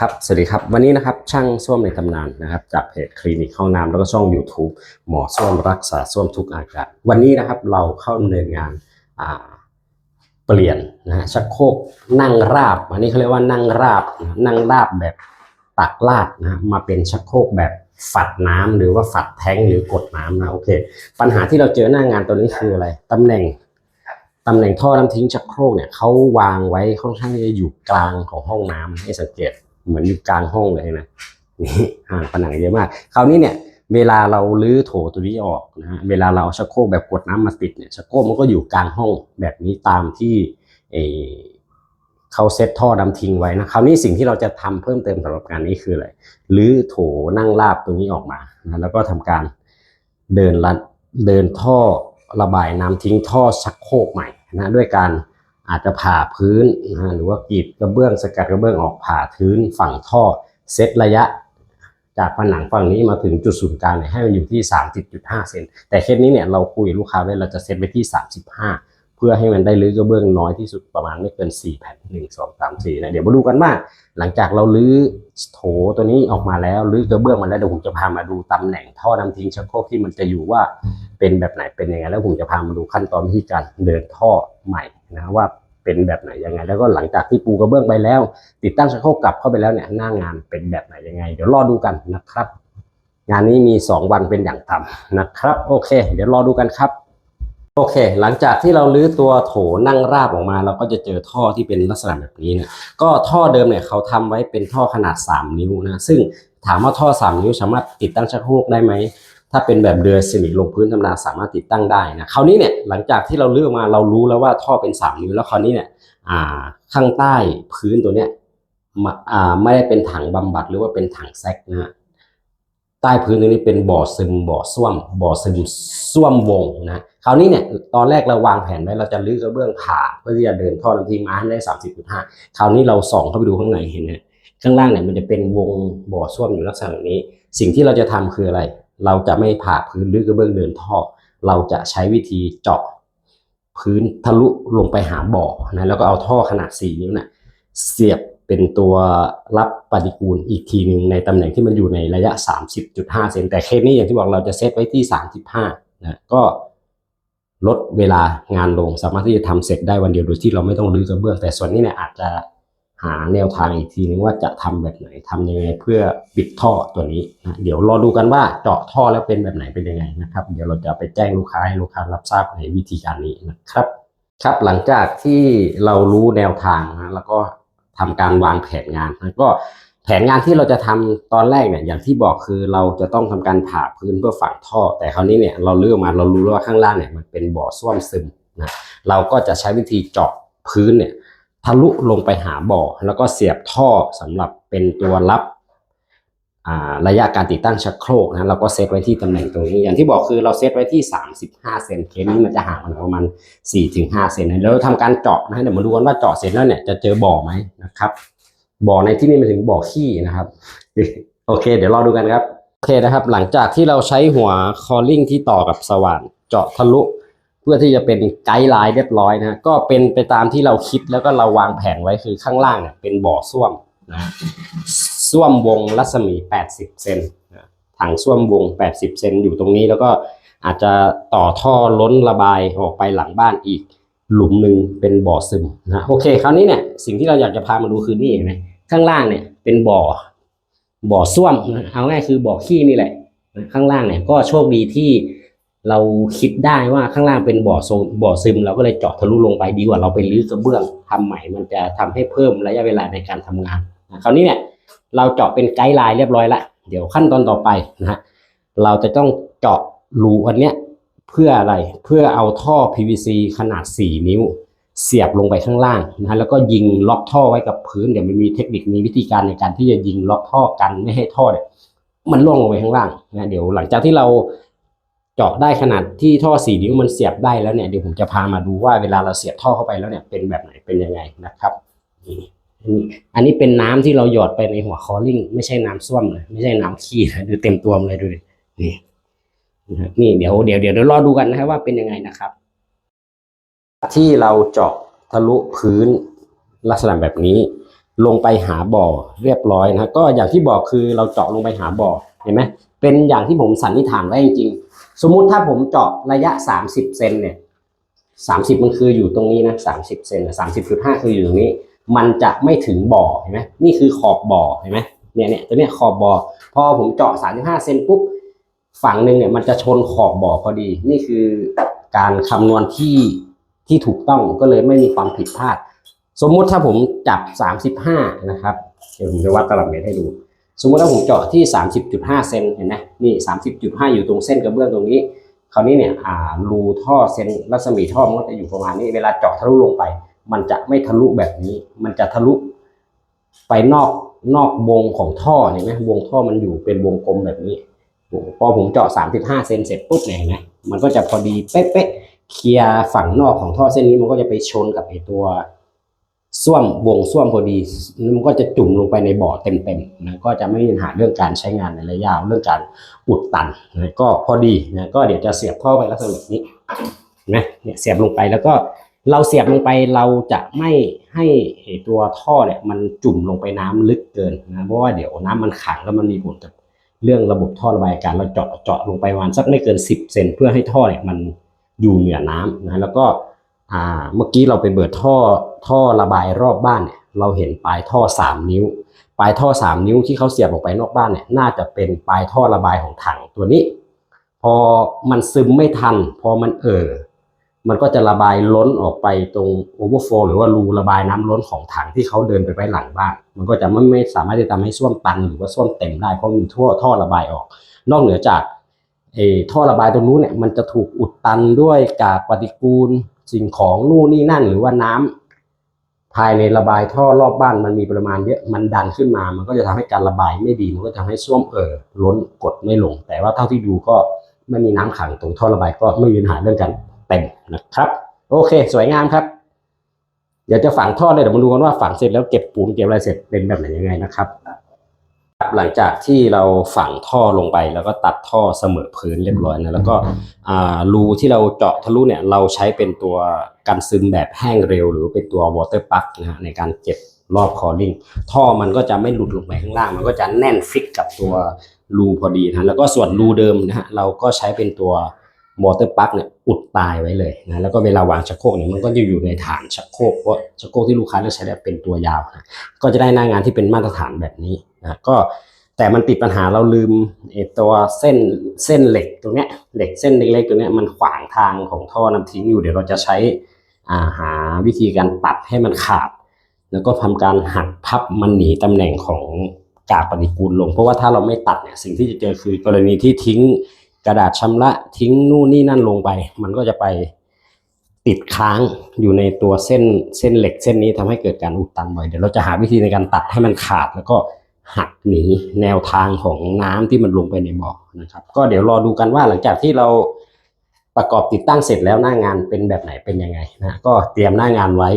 ครับ สวัสดีครับ วันนี้นะครับช่างส้วมในตำนานนะครับ จากเพจคลินิกห้องน้ำแล้วก็ช่อง YouTube หมอส้วมรักษาส้วมทุกอาการวันนี้นะครับเราเข้าดำเนินงานเปลี่ยนนะชักโครกนั่งราบ อันนี้เขาเรียกว่านั่งราบนั่งราบแบบตักลาดนะฮะมาเป็นชักโครกแบบฝัดน้ำหรือว่าฝัดแท้งหรือกดน้ำนะโอเค ปัญหาที่เราเจอหน้างานตัวนี้คืออะไรตำแหน่งตำแหน่งท่อน้ำทิ้งชักโครกเนี่ยเขาวางไว้ค่อนข้างที่จะอยู่กลางของห้องน้ำให้สังเกต เหมือนอยู่กลางห้องเลยนะนี่ห่างผนังเยอะมาก คราวนี้เนี่ย เวลาเราลื้อโถตัวนี้ออกนะฮะเวลาเราเอาชักโครกแบบกดน้ำมาติดเนี่ยชักโครกมันก็อยู่กลางห้องแบบนี้ตามที่เอเขาเซตท่อดำทิ้งไว้นะคราวนี้สิ่งที่เราจะทำเพิ่มเติมสำหรับการนี้คืออะไรลื้อโถนั่งราบตรงนี้ออกมานะแล้วก็ทำการเดินลัดเดินท่อระบายน้ำทิ้งท่อชักโครกใหม่นะด้วยการ อาจจะผ่าพื้นนะฮะหรือว่ากรีดกระเบื้องสกัดกระเบื้องออกผ่าพื้นฝั่งท่อเซตระยะ จากผนังฝั่งนี้มาถึงจุดศูนย์กลางเนี่ยให้มันอยู่ที่ 30.5 เซนแต่เคสนี้เนี่ยเราคุยลูกค้าไว้เราจะเซตไปที่ 35 เพื่อให้มันได้ลื้อกระเบื้องน้อยที่สุดประมาณไม่เกิน 4 แผ่น 1 2 3 4นะเดี๋ยวมาดูกันว่าหลังจากเราลื้อโถตัวนี้ออกมาแล้วลื้อกระเบื้องมาแล้วเดี๋ยวผมจะพามาดูตำแหน่งท่อน้ำทิ้งชักโครกที่มันจะอยู่ว่า เป็นแบบไหนเป็นยังไง แล้วผมจะพามาดูขั้นตอนวิธีการเดินท่อใหม่นะว่าเป็นแบบไหนยังไง แล้วก็หลังจากที่ปูกระเบื้องไปแล้ว ติดตั้งชักโครกกลับเข้าไปแล้วเนี่ยหน้างานเป็นแบบไหนยังไง เดี๋ยวรอดูกันนะครับ งานนี้มี 2 วันเป็นอย่างต่ำนะครับ โอเค เดี๋ยวรอดูกันครับโอเค หลังจากที่เราลื้อตัวโถนั่งราบออกมา เราก็จะเจอท่อที่เป็นลักษณะแบบนี้เนี่ยก็ท่อเดิมเนี่ยเขาทำไว้เป็นท่อขนาด 3 นิ้วนะ ซึ่งถามว่าท่อ 3 นิ้วสามารถติดตั้งชักโครกได้ไหม ถ้าเป็นแบบเรือสนิทลงพื้นธรรมดาสามารถติดตั้งได้นะคราวนี้เนี่ยหลังจากที่เราเลือกมาเรารู้แล้วว่าท่อเป็น3นิ้วแล้วคราวนี้เนี่ยข้างใต้พื้นตัวเนี้ยไม่ได้เป็นถังบำบัดหรือว่าเป็นถังแซกนะฮะใต้พื้นตรงนี้เป็นบ่อซึมบ่อส้วมบ่อซึมส้วมวงนะคราวนี้เนี่ยตอนแรกเราวางแผนไว้เราจะลื้อกระเบื้องผ่าเพื่อที่จะเดินท่อน้ำทิ้งมาให้ได้สามสิบจุดห้าคราวนี้เราส่องเข้าไปดูข้างในเห็นไหมข้างล่างเนี่ยมันจะเป็นวงบ่อส้วมอยู่ลักษณะแบบนี้ สิ่งที่เราจะทำคืออะไร เราจะไม่ผ่าพื้นลื้อกระเบื้องเดินท่อ เราจะใช้วิธีเจาะพื้นทะลุลงไปหาบ่อนะแล้วก็เอาท่อขนาด 4 นิ้วน่ะเสียบเป็นตัวรับปฏิกูลอีกทีหนึ่งในตำแหน่งที่มันอยู่ในระยะ 30.5 เซนแต่เคสนี้อย่างที่บอกเราจะเซตไว้ที่ 35นะก็ลดเวลางานลงสามารถที่จะทำเสร็จได้วันเดียวโดยที่เราไม่ต้องรื้อกระเบื้อง แต่ส่วนนี้เนี่ยอาจจะ หาแนวทางอีกทีนึงว่าจะทำแบบไหนทำยังไงเพื่อปิดท่อตัวนี้นะเดี๋ยวรอดูกันว่าเจาะท่อแล้วเป็นแบบไหนเป็นยังไงนะครับ เดี๋ยวเราจะไปแจ้งลูกค้าให้ลูกค้ารับทราบในวิธีการนี้นะครับ ครับหลังจากที่เรารู้แนวทางนะแล้วก็ทำการวางแผนงานนะก็แผนงานที่เราจะทำตอนแรกเนี่ยอย่างที่บอกคือเราจะต้องทำการผ่าพื้นเพื่อฝังท่อ แต่คราวนี้เนี่ยเราเลือกมาเรารู้แล้วว่าข้างล่างเนี่ยมันเป็นบ่อส้วมซึมนะเราก็จะใช้วิธีเจาะพื้นเนี่ย ทะลุลงไปหาบ่อ แล้วก็เสียบท่อสำหรับเป็นตัวรับระยะการติดตั้งชักโครกนะเราก็เซตไว้ที่ตำแหน่งตรงนี้ อย่างที่บอกคือเราเซตไว้ที่ 35 เซนเคสนี้มันจะห่างกันประมาณ 4-5 เซนนะแล้วทำการเจาะนะเดี๋ยวมาดูกันว่าเจาะเสร็จแล้วเนี่ยจะเจอบ่อไหมนะครับ บ่อในที่นี้มายถึงบ่อขี้นะครับ โอเค เดี๋ยวรอดูกันครับ โอเคนะครับ หลังจากที่เราใช้หัวคอลลิ่งที่ต่อกับสว่าน เจาะทะลุ พื่อที่จะเป็นไกด์ไลน์เรียบร้อยนะก็เป็นไปตามที่เราคิดแล้วก็เราวางแผนไว้คือข้างล่างเนี่ยเป็นบ่อส้วมนะส้วมวงรัศมี 80 เซนนะถังส้วมวง 80 เซนอยู่ตรงนี้แล้วก็อาจจะต่อท่อล้นระบายออกไปหลังบ้านอีกหลุมหนึ่งเป็นบ่อซึมนะโอเค คราวนี้เนี่ยสิ่งที่เราอยากจะพามาดูคือนี่เห็นไหมข้างล่างเนี่ยเป็นบ่อบ่อส้วมนะเอาง่ายคือบ่อขี้นี่แหละ ข้างล่างเนี่ยก็โชคดีที่ เราคิดได้ว่าข้างล่างเป็นบ่อโซนบ่อซึม เราก็เลยเจาะทะลุลงไปดีกว่าเราไปรื้อกระเบื้องทำใหม่ มันจะทำให้เพิ่มระยะเวลาในการทำงานนะคราวนี้เนี่ยเราเจาะเป็นไกด์ไลน์เรียบร้อยละเดี๋ยวขั้นตอนต่อไปนะฮะเราจะต้องเจาะรูอันเนี้ยเพื่ออะไรเพื่อเอาท่อ PVC ขนาด 4 นิ้ว เสียบลงไปข้างล่างนะฮะแล้วก็ยิงล็อกท่อไว้กับพื้นเดี๋ยวมันมีเทคนิคมีวิธีการในการที่จะยิงล็อกท่อกันไม่ให้ท่อเนี่ยมันล่วงลงไปข้างล่างนะเดี๋ยวหลังจากที่เรา เจาะได้ขนาดที่ท่อสี่นิ้วมันเสียบได้แล้วเนี่ยเดี๋ยวผมจะพามาดูว่าเวลาเราเสียบท่อเข้าไปแล้วเนี่ยเป็นแบบไหนเป็นยังไงนะครับนี่อันนี้เป็นน้ำที่เราหยอดไปในหัวคอลลิ่งไม่ใช่น้ำส้วมเลยไม่ใช่น้ำขี้ดูเต็มตัวเลยดูนี่นะนี่เดี๋ยวเดี๋ยวเดี๋ยวเดี๋ยวรอดูกันนะครับว่าเป็นยังไงนะครับ ที่เราเจาะทะลุพื้นลักษณะแบบนี้ ลงไปหาบ่อเรียบร้อยนะก็อย่างที่บอกคือเราเจาะลงไปหาบ่อเห็นไหมเป็นอย่างที่ผมสันนิษฐานไว้จริงๆ สมมุติถ้าผมเจาะระยะ 30เซนเนี่ย30 มันคืออยู่ตรงนี้นะ30เซนสามสิบจุดห้าคืออยู่ตรงนี้ มันจะไม่ถึงบ่อเห็นไหมนี่คือขอบบ่อเห็นไหมเนี่ยเนี่ยตัวเนี้ยขอบบ่อพอผมเจาะ 35เซนปุ๊บฝั่งหนึ่งเนี่ยมันจะชนขอบบ่อพอดี นี่คือการคำนวณที่ที่ถูกต้องก็เลยไม่มีความผิดพลาด สมมุติถ้าผมจับ 35 นะครับ เดี๋ยวผมจะวัดตลับเมตรให้ดู สมมติถ้าผมเจาะที่ 30.5 เซนเห็นไหมนี่ 30.5 อยู่ตรงเส้นกระเบื้องตรงนี้ คราวนี้เนี่ยอ่ารูท่อเซนรัศมีท่อมันก็จะอยู่ประมาณนี้เวลาเจาะทะลุลงไป มันจะไม่ทะลุแบบนี้ มันจะทะลุไปนอกนอกวงของท่อเห็นไหมวงท่อมันอยู่เป็นวงกลมแบบนี้พอผมเจาะ 35 เซนเสร็จปุ๊บเนี่ยเห็นไหมมันก็จะพอดีเป๊ะๆเคลียร์ฝั่งนอกของท่อเส้นนี้มันก็จะไปชนกับไอตัว ส้วมวงส้วมพอดีมันก็จะจุ่มลงไปในบ่อเต็มๆนะก็จะไม่มีปัญหาเรื่องการใช้งานในระยะยาวเรื่องการอุดตันนะก็พอดีนะก็เดี๋ยวจะเสียบท่อไปลักษณะแบบนี้นะเนี่ยเสียบลงไปแล้วก็เราเสียบลงไปเราจะไม่ให้ตัวท่อเนี่ยมันจุ่มลงไปน้ำลึกเกินนะเพราะว่าเดี๋ยวน้ำมันขังแล้วมันมีผลกับเรื่องระบบท่อระบายอากาศเราเจาะเจาะลงไปประมาณสักไม่เกิน 10เซนเพื่อให้ท่อเนี่ยมันอยู่เหนือน้ำนะแล้วก็อ่าเมื่อกี้เราไปเบิดท่อ ท่อระบายรอบบ้านเนี่ยเราเห็นปลายท่อ 3 นิ้ว ปลายท่อ 3 นิ้วที่เขาเสียบออกไปนอกบ้านเนี่ยน่าจะเป็นปลายท่อระบายของถังตัวนี้ พอมันซึมไม่ทัน พอมันเอ่อมันก็จะระบายล้นออกไปตรงโอเวอร์โฟหรือว่ารูระบายน้ำล้นของถังที่เขาเดินไปไว้หลังบ้าน มันก็จะไม่ไม่สามารถที่จะทำให้ส้วมตันหรือว่าส้วมเต็มได้เพราะมีท่อท่อระบายออก นอกเหนือจากเอท่อระบายตรงนู้นเนี่ยมันจะถูกอุดตันด้วยกากปฏิกูลสิ่งของนู่นนี่นั่น หรือว่าน้ำ ภายในระบายท่อรอบบ้านมันมีปริมาณเยอะมันดันขึ้นมา มันก็จะทำให้การระบายไม่ดีมันก็จะทำให้ส้วมเอ่อล้นกดไม่ลง แต่ว่าเท่าที่ดูก็ไม่มีน้ำขังตรงท่อระบายก็ไม่มีปัญหาเรื่องการเต็มนะครับ โอเค สวยงามครับ เดี๋ยวจะฝังท่อเลยเดี๋ยวมาดูกันว่าฝังเสร็จแล้วเก็บปูนเก็บอะไรเสร็จเป็นแบบไหนยังไงนะครับหลังจากที่เราฝังท่อลงไปแล้วก็ตัดท่อเสมอพื้นเรียบร้อยนะแล้วก็รูที่เราเจาะทะลุเนี่ยเราใช้เป็นตัว กันซึมแบบแห้งเร็ว หรือเป็นตัว water plug นะฮะในการเก็บรอบคอลิ่งท่อมันก็จะไม่หลุดลงไปข้างล่าง มันก็จะแน่นฟิกกับตัวรูพอดีนะแล้วก็ส่วนรูเดิมนะฮะเราก็ใช้เป็นตัว water plug เนี่ยอุดตายไว้เลยนะแล้วก็เวลาวางชักโครกเนี่ยมันก็จะอยู่ในฐานชักโครกเพราะชักโครกที่ลูกค้าเลือกใช้เป็นตัวยาวนะก็จะได้หน้างานที่เป็นมาตรฐานแบบนี้นะก็แต่มันติดปัญหาเราลืมตัวเส้นเส้นเหล็กตรงเนี้ยเหล็กเส้นเล็กๆตรงเนี้ยมันขวางทางของท่อน้ำทิ้งอยู่เดี๋ยวเราจะใช้ หาวิธีการตัดให้มันขาด แล้วก็ทำการหักพับมันหนีตำแหน่งของกากปฏิกูลลง เพราะว่าถ้าเราไม่ตัดเนี่ยสิ่งที่จะเจอคือกรณีที่ทิ้งกระดาษชำระทิ้งนู่นนี่นั่นลงไป มันก็จะไปติดค้างอยู่ในตัวเส้นเส้นเหล็กเส้นนี้ทำให้เกิดการอุดตันบ่อยเดี๋ยวเราจะหาวิธีในการตัดให้มันขาดแล้วก็หักหนีแนวทางของน้ำที่มันลงไปในบ่อนะครับ ก็เดี๋ยวรอดูกันว่าหลังจากที่เรา ประกอบติดตั้งเสร็จแล้วหน้างานเป็นแบบไหนเป็นยังไงนะก็เตรียมหน้างานไว้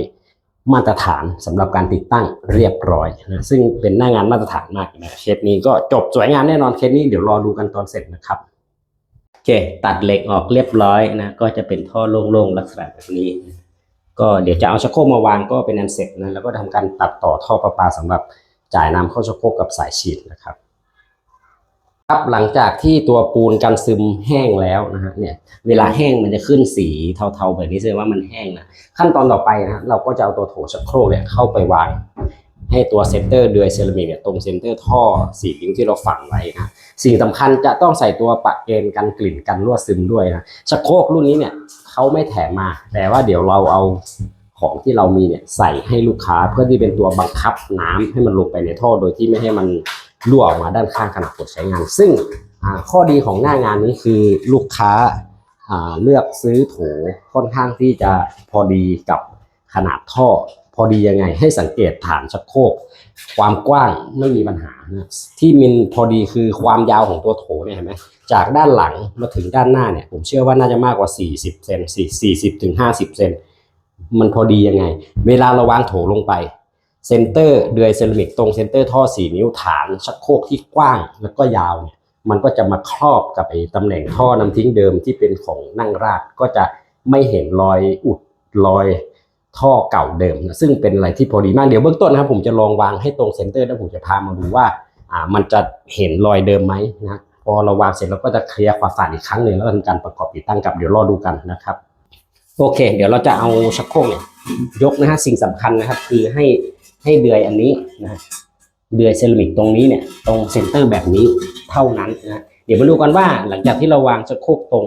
มาตรฐานสำหรับการติดตั้งเรียบร้อยนะซึ่งเป็นหน้างานมาตรฐานมากนะเคสนี้ก็จบสวยงามแน่นอนเคสนี้เดี๋ยวรอดูกันตอนเสร็จนะครับโอเคตัดเหล็กออกเรียบร้อยนะก็จะเป็นท่อโล่งๆลักษณะแบบนี้ ก็เดี๋ยวจะเอาชักโครกมาวางก็เป็นอันเสร็จนะแล้วก็ทำการตัดต่อท่อประปาสำหรับจ่ายน้ำเข้าชักโครกกับสายฉีดนะครับ ครับหลังจากที่ตัวปูนกันซึมแห้งแล้วนะฮะเนี่ยเวลาแห้งมันจะขึ้นสีเทาๆแบบนี้แสดงว่ามันแห้งนะขั้นตอนต่อไปนะเราก็จะเอาตัวโถชักโครกเนี่ยเข้าไปวางให้ตัวเซนเตอร์เดือยเซรามิกเนี่ยตรงเซนเตอร์ท่อสี่นิ้วที่เราฝังไว้นะสิ่งสำคัญจะต้องใส่ตัวปะเกณฑ์กันกลิ่นกันรั่วซึมด้วยนะชักโครกรุ่นนี้เนี่ยเขาไม่แถมมา แต่ว่าเดี๋ยวเราเอาของที่เรามีเนี่ยใส่ให้ลูกค้าเพื่อที่เป็นตัวบังคับน้ำให้มันลงไปในท่อโดยที่ไม่ให้มัน รั่วออกมาด้านข้างขณะกดใช้งาน ซึ่งข้อดีของหน้างานนี้คือลูกค้าเลือกซื้อโถค่อนข้างที่จะพอดีกับขนาดท่อ พอดียังไง ให้สังเกตฐานชักโครกความกว้างไม่มีปัญหานะที่มินพอดีคือความยาวของตัวโถเนี่ยเห็นไหมจากด้านหลังมาถึงด้านหน้าเนี่ย ผมเชื่อว่าน่าจะมากกว่า 40 เซน4 40ถึง50 เซนมันพอดียังไง เวลาเราวางโถลงไป เซนเตอร์เดือยเซรามิกตรงเซนเตอร์ท่อ 4 นิ้วฐานชักโครกที่กว้างแล้วก็ยาวเนี่ยมันก็จะมาครอบกับไอ้ตำแหน่งท่อน้ำทิ้งเดิมที่เป็นของนั่งราดก็จะไม่เห็นรอยอุดรอยท่อเก่าเดิมนะซึ่งเป็นอะไรที่พอดีมากเดี๋ยวเบื้องต้นนะครับผมจะลองวางให้ตรงเซนเตอร์แล้วผมจะพามาดูว่าอ่ามันจะเห็นรอยเดิมไหมนะพอเราวางเสร็จเราก็จะเคลียร์ความสะอาดอีกครั้งหนึ่งแล้วทำการประกอบติดตั้งกับเดี๋ยวรอดูกันนะครับ โอเค เดี๋ยวเราจะเอาชักโครกเนี่ยยกนะฮะสิ่งสำคัญนะครับ คือให้ ให้เดือยอันนี้นะเดือยเซรามิกตรงนี้เนี่ยตรงเซนเตอร์แบบนี้เท่านั้นนะเดี๋ยวมาดูกันว่าหลังจากที่เราวางชักโครกตรง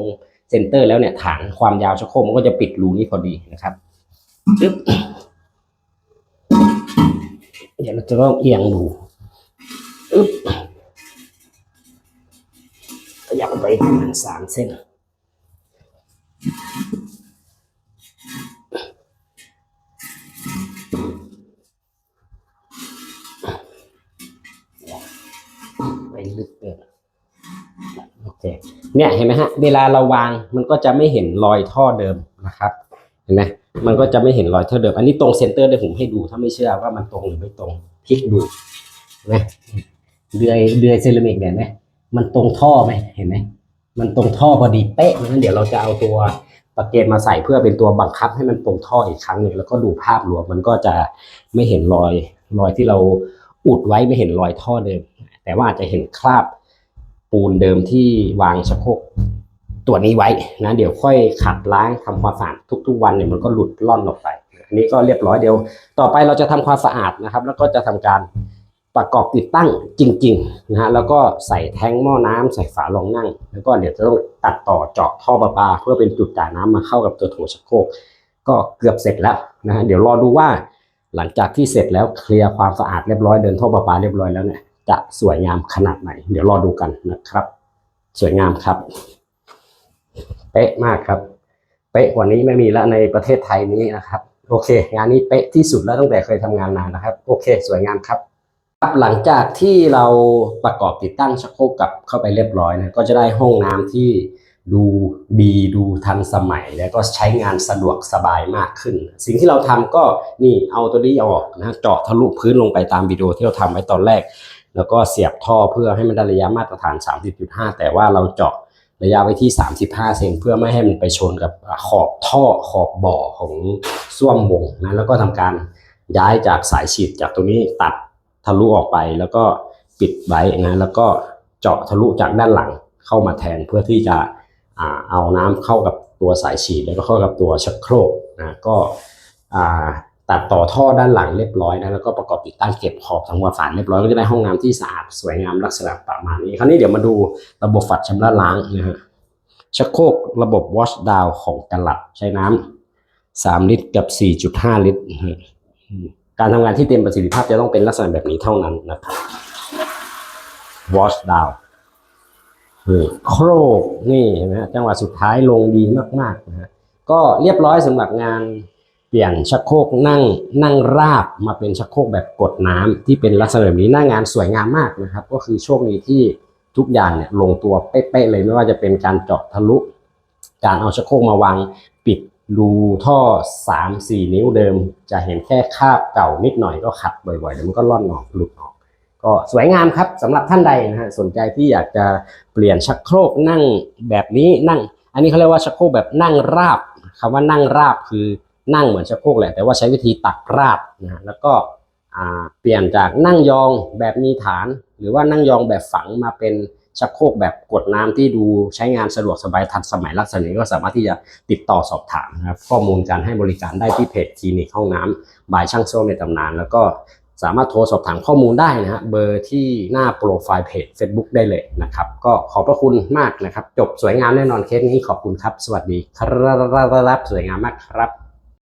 เซนเตอร์แล้วเนี่ยฐานความยาวชักโครกมันก็จะปิดรูนี้พอดีนะครับเดี๋ยวเราจะต้องเอียงดูอึ๊บขยับไปประมาณสามเส้น ลึกเกินโอเคเนี่ยเห็นไหมฮะ เวลาเราวางมันก็จะไม่เห็นรอยท่อเดิมนะครับเห็นไหมมันก็จะไม่เห็นรอยท่อเดิม อันนี้ตรงเซนเตอร์เดี๋ยวผมให้ดูถ้าไม่เชื่อว่ามันตรงหรือไม่ตรงพลิกดูเห็นไหมเดือยเดือยเซรามิกเนี่ยนไหมมันตรงท่อไหมเห็นไหมมันตรงท่อพอดีเป๊ะงั้นเดี๋ยวเราจะเอาตัวปากเกนมาใส่เพื่อเป็นตัวบังคับให้มันตรงท่ออีกครั้งหนึ่งแล้วก็ดูภาพรวมมันก็จะไม่เห็นรอยรอยที่เราอุดไว้ไม่เห็นรอยท่อเดิม แต่ว่าอาจจะเห็นคราบปูนเดิมที่วางชักโครกตัวนี้ไว้นะเดี๋ยวค่อยขัดล้างทำความสะอาดทุก ๆ วันเนี่ยมันก็หลุดล่อนออกไป อันนี้ก็เรียบร้อยเดี๋ยว ต่อไปเราจะทำความสะอาดนะครับ แล้วก็จะทำการประกอบติดตั้งจริงๆนะฮะแล้วก็ใส่แท้งหม้อน้ำใส่ฝารองนั่ง แล้วก็เดี๋ยวจะต้องตัดต่อเจาะท่อประปา เพื่อเป็นจุดจ่ายน้ำมาเข้ากับตัวโถชักโครกก็เกือบเสร็จแล้วนะฮะเดี๋ยวรอดูว่า หลังจากที่เสร็จแล้วเคลียร์ความสะอาดเรียบร้อยเดินท่อประปาเรียบร้อยแล้วเนี่ย จะสวยงามขนาดไหน เดี๋ยวรอดูกันนะครับ สวยงามครับ เป๊ะมากครับ เป๊ะกว่านี้ไม่มีแล้วในประเทศไทยนี้นะครับ โอเค งานนี้เป๊ะที่สุดแล้วตั้งแต่เคยทำงานมานะครับ โอเค สวยงามครับครับหลังจากที่เราประกอบติดตั้งชักโครกกับเข้าไปเรียบร้อยนะก็จะได้ห้องน้ำที่ดูดีดูทันสมัย แล้วก็ใช้งานสะดวกสบายมากขึ้น สิ่งที่เราทำก็นี่เอาตัวนี้ออกนะเจาะทะลุพื้นลงไปตามวิดีโอที่เราทำไว้ตอนแรก แล้วก็เสียบท่อเพื่อให้มันได้ระยะมาตรฐาน 30.5 แต่ว่าเราเจาะระยะไว้ที่ 35 เซนเพื่อไม่ให้มันไปชนกับขอบท่อขอบบ่อของส้วมวงนะแล้วก็ทำการย้ายจากสายฉีดจากตรงนี้ตัดทะลุออกไปแล้วก็ปิดไว้นะแล้วก็เจาะทะลุจากด้านหลังเข้ามาแทนเพื่อที่จะเอาน้ำเข้ากับตัวสายฉีดแล้วก็เข้ากับตัวชักโครกนะก็ ตัดต่อท่อด้านหลังเรียบร้อยนะแล้วก็ประกอบติดตั้งเก็บขอบทำความสาดเรียบร้อยก็จะได้ห้องน้ำที่สะอาดสวยงามลักษณะประมาณนี้ คราวนี้เดี๋ยวมาดูระบบฝัดชำระล้างนะฮะชักโครกระบบ wash down ของกลัดใช้น้ำ3ลิตรกับ 4.5 ลิตร การทำงานที่เต็มประสิทธิภาพจะต้องเป็นลักษณะแบบนี้เท่านั้นนะครับ wash down โครกนี่เห็นไหมฮะจังหวะสุดท้ายลงดีมากๆนะฮะก็เรียบร้อยสำหรับงาน เปลี่ยนชักโครกนั่งนั่งราบมาเป็นชักโครกแบบกดน้ำที่เป็นลักษณะแบบนี้หน้างานสวยงามมากนะครับ ก็คือโชคดีที่ทุกอย่างเนี่ยลงตัวเป๊ะๆเลยไม่ว่าจะเป็นการเจาะทะลุ การเอาชักโครกมาวางปิดรูท่อ 3-4 นิ้วเดิม จะเห็นแค่คาบเก่านิดหน่อยก็ขัดบ่อยๆเดี๋ยวมันก็ล่อนออกหลุดออก ก็สวยงามครับสำหรับท่านใดนะฮะสนใจที่อยากจะเปลี่ยนชักโครกนั่งแบบนี้นั่ง อันนี้เขาเรียกว่าชักโครกแบบนั่งราบคำว่านั่งราบคือ นั่งเหมือนชักโครกแหละ แต่ว่าใช้วิธีตักราบนะฮะแล้วก็เปลี่ยนจากนั่งยองแบบมีฐาน หรือว่านั่งยองแบบฝังมาเป็นชักโครกแบบกดน้ำที่ดูใช้งานสะดวกสบายทันสมัยลักษณะนี้ก็สามารถที่จะติดต่อสอบถามนะครับข้อมูลการให้บริการได้ที่เพจคลินิกห้องน้ำบายช่างโซ่ในตำนาน แล้วก็สามารถโทรสอบถามข้อมูลได้นะฮะเบอร์ที่หน้าโปรไฟล์เพจ Facebook ได้เลยนะครับ ก็ขอบพระคุณมากนะครับ จบสวยงามแน่นอนเคสนี้ขอบคุณครับ สวัสดีครับสวยงามมากครับ